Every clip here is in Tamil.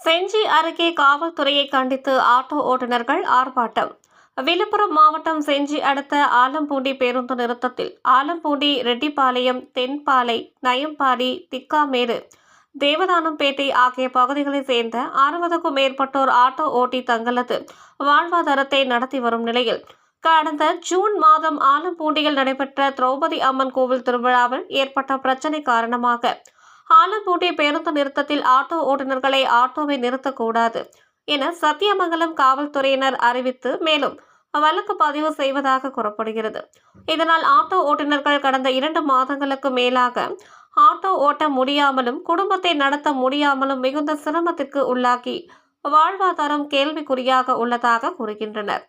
செஞ்சி அருகே காவல்துறையை கண்டித்து ஆட்டோ ஓட்டுநர்கள் ஆர்ப்பாட்டம். விழுப்புரம் மாவட்டம் செஞ்சி அடுத்த ஆலம்பூண்டி பேருந்து நிறுத்தத்தில் ஆலம்பூண்டி ரெட்டிப்பாளையம் தென்பாலை நயம்பாடி திக்காமேடு தேவதானம்பேட்டை ஆகிய பகுதிகளைச் சேர்ந்த அறுபதுக்கும் மேற்பட்டோர் ஆட்டோ ஓட்டி தங்களது வாழ்வாதாரத்தை நடத்தி வரும் நிலையில் கடந்த ஜூன் மாதம் ஆலம்பூண்டியில் நடைபெற்ற திரௌபதி அம்மன் கோவில் திருவிழாவில் ஏற்பட்ட பிரச்சினை காரணமாக ஆலம்பூட்டி பேருந்து நிறுத்தத்தில் ஆட்டோ ஓட்டுநர்களை ஆட்டோவை நிறுத்தக்கூடாது என சத்தியமங்கலம் காவல்துறையினர் அறிவித்து மேலும் வழக்கு பதிவு செய்வதாக கூறப்படுகிறது. இதனால் ஆட்டோ ஓட்டுநர்கள் கடந்த இரண்டு மாதங்களுக்கு மேலாக ஆட்டோ ஓட்ட முடியாமலும் குடும்பத்தை நடத்த முடியாமலும் மிகுந்த சிரமத்திற்கு உள்ளாக்கி வாழ்வாதாரம் கேள்விக்குறியாக உள்ளதாக கூறுகின்றனர்.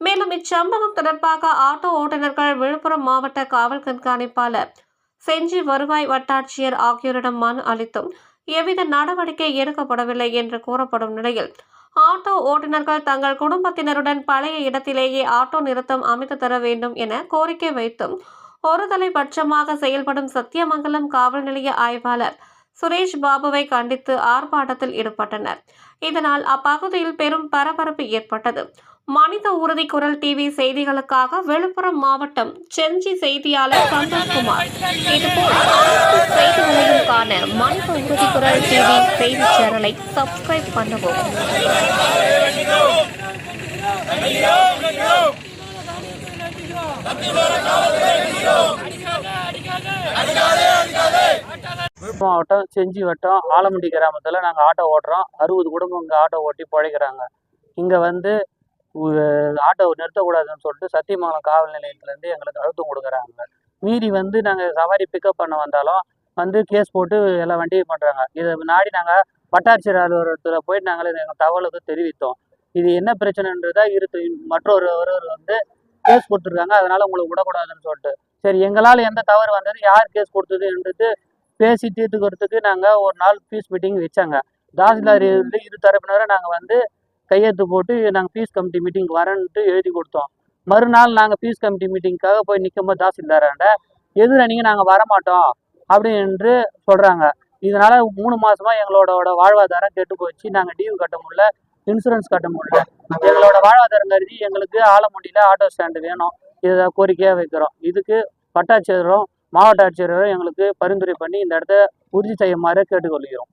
மேலும் இச்சம்பவம் தொடர்பாக ஆட்டோ ஓட்டுநர்கள் விழுப்புரம் மாவட்ட காவல் கண்காணிப்பாளர் செஞ்சி வருவாய் வட்டாட்சியர் ஆகியோரிடம் மனு அளித்தும் எவ்வித நடவடிக்கை எடுக்கப்படவில்லை என்று கூறப்படும் நிலையில் ஆட்டோ ஓட்டுநர்கள் தங்கள் குடும்பத்தினருடன் பழைய இடத்திலேயே ஆட்டோ நிறுத்தம் அமைத்து தர வேண்டும் என கோரிக்கை வைத்தும் ஒருதலை பட்சமாக செயல்படும் சத்தியமங்கலம் காவல் நிலைய ஆய்வாளர் சுரேஷ் பாபுவை கண்டித்து ஆர்ப்பாட்டத்தில் ஈடுபட்டனர். இதனால் அப்பகுதியில் பெரும் பரபரப்பு ஏற்பட்டது. மனித உறுதி குரல் டிவி செய்திகளுக்காக விழுப்புரம் மாவட்டம் செஞ்சி செய்தியாளர் சந்தோஷ்குமார். இதுபோல் செய்திகளையும் காண மனித உறுதி குரல் டிவி செய்தி சேனலை சப்ஸ்கிரைப் பண்ணவும். மாவட்டம் செஞ்சி வட்டம் ஆலமண்டி கிராமத்தில் நாங்கள் ஆட்டோ ஓட்டுறோம். அறுபது குடும்பம் இங்கே ஆட்டோ ஓட்டி பிழைக்கிறாங்க. இங்கே வந்து ஆட்டோ நிறுத்தக்கூடாதுன்னு சொல்லிட்டு சத்தியமங்கலம் காவல் நிலையத்துலேருந்து எங்களுக்கு அழுத்தம் கொடுக்குறாங்க. மீறி வந்து நாங்கள் சவாரி பிக்கப் பண்ண வந்தாலும் வந்து கேஸ் போட்டு எல்லா வண்டியும் பண்ணுறாங்க இதை நாடி நாங்கள் வட்டாட்சியர் அலுவலகத்தில் போயிட்டு நாங்கள் எங்கள் தகவலுக்கு தெரிவித்தோம். இது என்ன பிரச்சனைன்றதா இரு மற்றொரு ஒருவர் வந்து கேஸ் கொடுத்துருக்காங்க. அதனால உங்களுக்கு விடக்கூடாதுன்னு சொல்லிட்டு. சரி எங்களால் எந்த தவறு வந்தது யார் கேஸ் கொடுத்ததுன்றது பேசி தீர்த்துக்கிறதுக்கு நாங்கள் ஒரு நாள் பீஸ் மீட்டிங் வச்சாங்க. தாசில்தார் இருந்து இரு தரப்பினரை நாங்கள் வந்து கையெழுத்து போட்டு நாங்கள் பீஸ் கமிட்டி மீட்டிங் வரேன்ட்டு எழுதி கொடுத்தோம். மறுநாள் நாங்கள் பீஸ் கமிட்டி மீட்டிங்க்காக போய் நிற்கும்போது தாசில்தாராண்ட எதிரணிங்க நாங்கள் வரமாட்டோம் அப்படின்னு சொல்கிறாங்க இதனால மூணு மாசமா எங்களோட வாழ்வாதாரம் கெட்டு போச்சு. நாங்கள் டியூ கட்ட முடியல இன்சூரன்ஸ் கட்ட முடியல. எங்களோட வாழ்வாதாரம் கருதி எங்களுக்கு ஆலமுண்டியில் ஆட்டோ ஸ்டாண்டு வேணும். இதை கோரிக்கையாக வைக்கிறோம். இதுக்கு வட்டாட்சியரும் மாவட்ட ஆட்சியரும் எங்களுக்கு பரிந்துரை பண்ணி இந்த இடத்த உறுதி செய்யுமாறு கேட்டுக்கொள்கிறோம்.